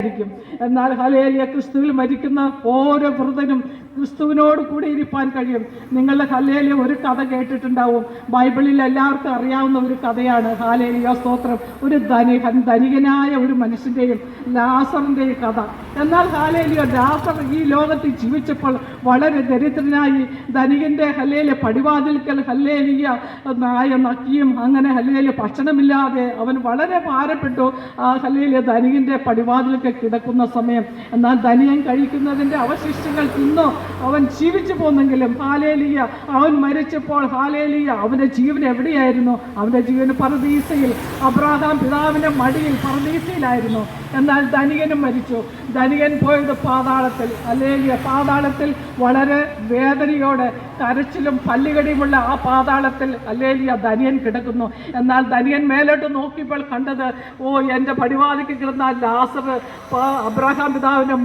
ആയിരിക്കും എന്നാൽ ഹലേലിയ ക്രിസ്തുവിൽ മരിക്കുന്ന ഓരോ വൃതനും ക്രിസ്തുവിനോട് കൂടി ഇരിപ്പാൻ കഴിയും. നിങ്ങളുടെ ഹലേലിയ ഒരു കഥ കേട്ടിട്ടുണ്ടാവും. ബൈബിളിൽ എല്ലാവർക്കും അറിയാവുന്ന ഒരു കഥയാണ്. ഹാലേലിയ സ്തോത്രം. ഒരു ധനി ധനികനായ ഒരു മനുഷ്യന്റെയും ലാസറിന്റെയും കഥ. എന്നാൽ ഹാലേലിയ ലാസർ ഈ ലോകത്തിൽ ജീവിച്ചപ്പോൾ വളരെ ദരിദ്രനായി. ധനികന്റെ ഹലേലിയ പടിവാതിൽക്കൽ ഹല്ലേലിയ നായ നക്കിയും അങ്ങനെ ഹല്ലേലിയ ഭക്ഷണമില്ലാതെ അവൻ വളരെ ഭാരപ്പെട്ടു. ആ ഹല്ലേലിയ ധനികന്റെ പടിവാതിലൊക്കെ കിടക്കുന്ന സമയം. എന്നാൽ ധനിയൻ കഴിക്കുന്നതിന്റെ അവശിഷ്ടങ്ങൾ തിന്നോ? അവൻ ജീവിച്ചു പോന്നെങ്കിലും ഹാലേലിയ. അവൻ മരിച്ചപ്പോൾ ഹാലേലിയ അവന്റെ ജീവൻ എവിടെയായിരുന്നു? അവന്റെ ജീവൻ പറദീസയിൽ അബ്രാഹാം പിതാവിന്റെ മടിയിൽ പറദീസയിലായിരുന്നു എന്നാൽ ധനികനും മരിച്ചു. ധനികൻ പോയത് പാതാളത്തിൽ. അല്ലെങ്കിൽ പാതാളത്തിൽ വളരെ വേദനയോടെ കരച്ചിലും പല്ലുകടിയുമുള്ള ആ പാതാളത്തിൽ അല്ലേലിയ ധനിയൻ കിടക്കുന്നു. എന്നാൽ ധനിയൻ മേലോട്ട് നോക്കിയപ്പോൾ കണ്ടത് ഓ എന്റെ പടിവാതിക്ക് കിടന്ന ലാസർ അബ്രഹാം പിതാവിന്റെ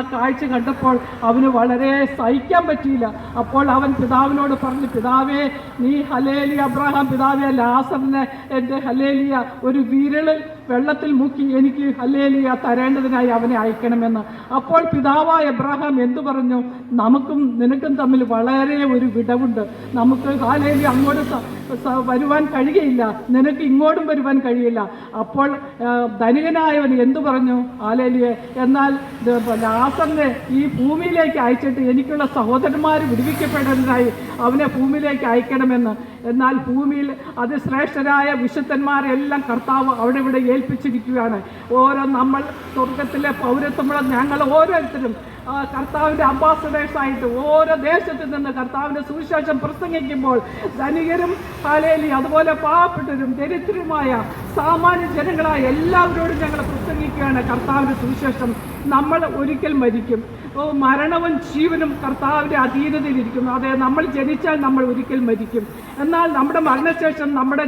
ആ കാഴ്ച കണ്ടപ്പോൾ അവന് വളരെ സഹിക്കാൻ പറ്റിയില്ല. അപ്പോൾ അവൻ പിതാവിനോട് പറഞ്ഞു പിതാവേ നീ ഹലേലിയ അബ്രഹാം പിതാവേ ലാസറിനെ എന്റെ ഹലേലിയ ഒരു വിരളിൽ വെള്ളത്തിൽ മുക്കി എനിക്ക് ഹല്ലേലിയ തരേണ്ടതിനായി അവനെ അയക്കണമെന്ന്. അപ്പോൾ പിതാവായ എബ്രഹാം എന്തു പറഞ്ഞു? നമുക്കും നിനക്കും തമ്മിൽ വളരെ ഒരു വിടവുണ്ട്. നമുക്ക് ഹാലേലി അങ്ങോട്ട് വരുവാൻ കഴിയയില്ല നിനക്ക് ഇങ്ങോട്ടും വരുവാൻ കഴിയില്ല. അപ്പോൾ ധനികനായവൻ എന്തു പറഞ്ഞു? ആലേലിയെ എന്നാൽ ലാസറിനെ ഈ ഭൂമിയിലേക്ക് അയച്ചിട്ട് എനിക്കുള്ള സഹോദരന്മാർ വിടുവിക്കപ്പെടേണ്ടതായി അവനെ ഭൂമിയിലേക്ക് അയക്കണമെന്ന്. എന്നാൽ ഭൂമിയിൽ അതിശ്രേഷ്ഠരായ വിശുദ്ധന്മാരെല്ലാം കർത്താവ് അവിടെ ഇവിടെ ഏൽപ്പിച്ചിരിക്കുകയാണ്. ഓരോ നമ്മൾ സ്വർഗത്തിലെ പൗരത്വമുള്ള ഞങ്ങൾ ഓരോരുത്തരും കർത്താവിന്റെ അംബാസഡേഴ്സ് ആയിട്ട് ഓരോ ദേശത്ത് നിന്ന് കർത്താവിന്റെ സുവിശേഷം പ്രസംഗിക്കുമ്പോൾ ധനികരും ഹലേലി അതുപോലെ പാവപ്പെട്ടവരും ദരിദ്രരുമായ സാമാന്യ ജനങ്ങളായ എല്ലാവരോടും ഞങ്ങൾ പ്രസംഗിക്കുകയാണ്. കർത്താവിന്റെ സുവിശേഷം നമ്മൾ ഒരിക്കൽ മരിക്കും. മരണവും ജീവനും കർത്താവിന്റെ അധീനതയിലിരിക്കുന്നു അതെ നമ്മൾ ജനിച്ചാൽ നമ്മൾ ഒരിക്കൽ മരിക്കും. എന്നാൽ നമ്മുടെ മരണശേഷം നമ്മുടെ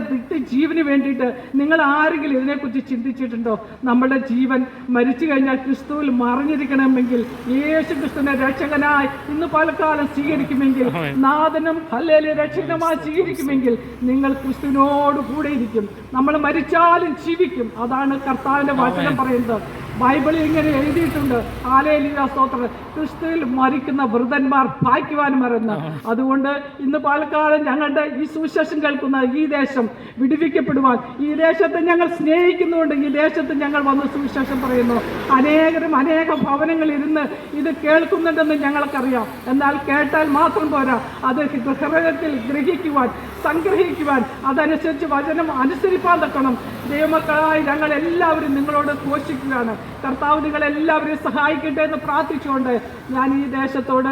ജീവന് വേണ്ടിയിട്ട് നിങ്ങൾ ആരെങ്കിലും ഇതിനെക്കുറിച്ച് ചിന്തിച്ചിട്ടുണ്ടോ? നമ്മുടെ ജീവൻ മരിച്ചു കഴിഞ്ഞാൽ ക്രിസ്തുവിൽ മറിഞ്ഞിരിക്കണമെങ്കിൽ യേശു ക്രിസ്തുവിനെ രക്ഷകനായി ഇന്ന് പലകാലം സ്വീകരിക്കുമെങ്കിൽ നാഥനും ഹല്ലേലി രക്ഷകനുമായി സ്വീകരിക്കുമെങ്കിൽ നിങ്ങൾ ക്രിസ്തുവിനോട് കൂടെ ഇരിക്കും. നമ്മൾ മരിച്ചാലും ജീവിക്കും. അതാണ് കർത്താവിന്റെ വചനം പറയുന്നത്. ബൈബിളിൽ ഇങ്ങനെ എഴുതിയിട്ടുണ്ട്. ആലയിലിയ സ്തോത്രം. ക്രിസ്തുവിൽ മരിക്കുന്ന വൃതന്മാർ ഭാഗ്യവാൻ മറന്ന്. അതുകൊണ്ട് ഇന്ന് പാലക്കാട് ഞങ്ങളുടെ ഈ സുവിശേഷം കേൾക്കുന്ന ഈ ദേശം വിടിവിക്കപ്പെടുവാൻ. ഈ ദേശത്തെ ഞങ്ങൾ സ്നേഹിക്കുന്നുണ്ട്. ഈ ദേശത്ത് ഞങ്ങൾ വന്ന് സുവിശേഷം പറയുന്നു. അനേകരും അനേക ഭവനങ്ങളിൽ ഇരുന്ന് ഇത് കേൾക്കുന്നുണ്ടെന്ന് ഞങ്ങൾക്കറിയാം. എന്നാൽ കേട്ടാൽ മാത്രം പോരാ. അത് ഹൃദയത്തിൽ ഗ്രഹിക്കുവാൻ സംഗ്രഹിക്കുവാൻ അതനുസരിച്ച് വചനം അനുസരിപ്പാൻ തക്കണം ദൈവമക്കളായി ഞങ്ങൾ എല്ലാവരും നിങ്ങളോട് ഘോഷിക്കുകയാണ്. കർത്താവ് നിങ്ങളെല്ലാവരെയും സഹായിക്കട്ടെ എന്ന് പ്രാർത്ഥിച്ചുകൊണ്ട് ഞാൻ ഈ ദേശത്തോട്